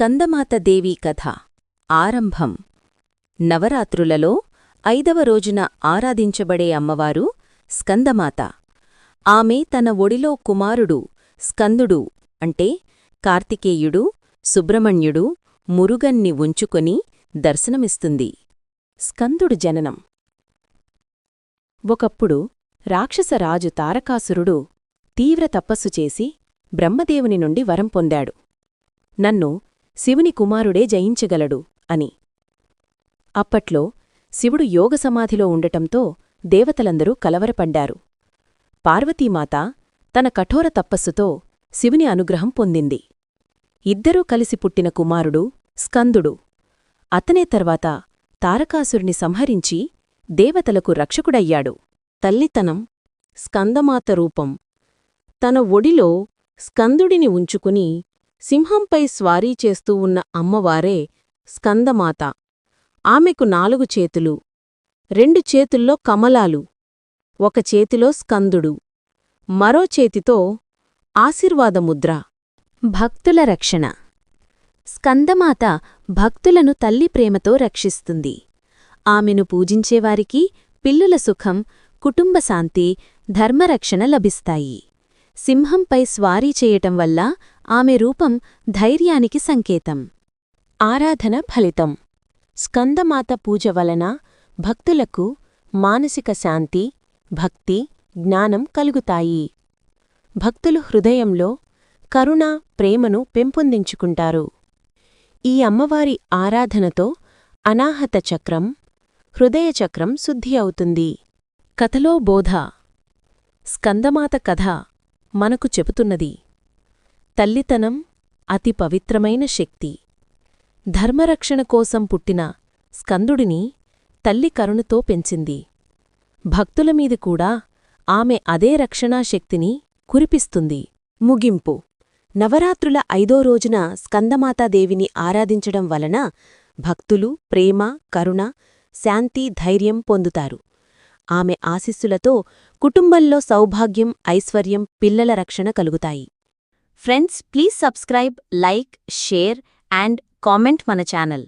స్కందమాతదేవీ కథ. ఆరంభం. నవరాత్రులలో ఐదవ రోజున ఆరాధించబడే అమ్మవారు స్కందమాత. ఆమె తన ఒడిలో కుమారుడు స్కందుడు అంటే కార్తికేయుడు సుబ్రహ్మణ్యుడు మురుగన్ని ఉంచుకొని దర్శనమిస్తుంది. స్కందుడు జననం. ఒకప్పుడు రాక్షసరాజు తారకాసురుడు తీవ్ర తపస్సు చేసి బ్రహ్మదేవుని నుండి వరం పొందాడు. నన్ను శివుని కుమారుడే జయించగలడు అని. అప్పట్లో శివుడు యోగసమాధిలో ఉండటంతో దేవతలందరూ కలవరపడ్డారు. పార్వతీమాత తన కఠోర తపస్సుతో శివుని అనుగ్రహం పొందింది. ఇద్దరూ కలిసి పుట్టిన కుమారుడు స్కందుడు. అతనే తర్వాత తారకాసురుని సంహరించి దేవతలకు రక్షకుడయ్యాడు. తల్లితనం స్కందమాత రూపం. తన ఒడిలో స్కందుడిని ఉంచుకుని సింహంపై స్వారీ చేస్తూ ఉన్న అమ్మవారే స్కందమాత. ఆమెకు నాలుగు చేతులు. రెండు చేతుల్లో కమలాలు. ఒక చేతిలో స్కందుడు. మరో చేతితో ఆశీర్వాదముద్ర. భక్తుల రక్షణ. స్కందమాత భక్తులను తల్లి ప్రేమతో రక్షిస్తుంది. ఆమెను పూజించేవారికి పిల్లుల సుఖం కుటుంబ శాంతి ధర్మరక్షణ లభిస్తాయి. సింహంపై స్వారీ చేయటం వల్ల ఆమె రూపం ధైర్యానికి సంకేతం. ఆరాధన ఫలితం. స్కందమాత పూజ వలన భక్తులకు మానసిక శాంతి భక్తి జ్ఞానం కలుగుతాయి. భక్తులు హృదయంలో కరుణ ప్రేమను పెంపొందించుకుంటారు. ఈ అమ్మవారి ఆరాధనతో అనాహత చక్రం హృదయచక్రం శుద్ధి అవుతుంది. కథలో బోధ. స్కందమాత కథ మనకు చెబుతున్నది. తల్లితనం అతి పవిత్రమైన శక్తి. ధర్మరక్షణ కోసం పుట్టిన స్కందుడిని తల్లి కరుణతో పెంచింది. భక్తులమీది కూడా ఆమె అదే రక్షణాశక్తిని కురిపిస్తుంది. ముగింపు. నవరాత్రుల ఐదో రోజున స్కందమాతాదేవిని ఆరాధించడం వలన భక్తులు ప్రేమ కరుణ శాంతి ధైర్యం పొందుతారు. ఆమె ఆశీస్సులతో కుటుంబంలో సౌభాగ్యం ఐశ్వర్యం పిల్లల రక్షణ కలుగుతాయి. friends please subscribe like share and comment మన ఛానల్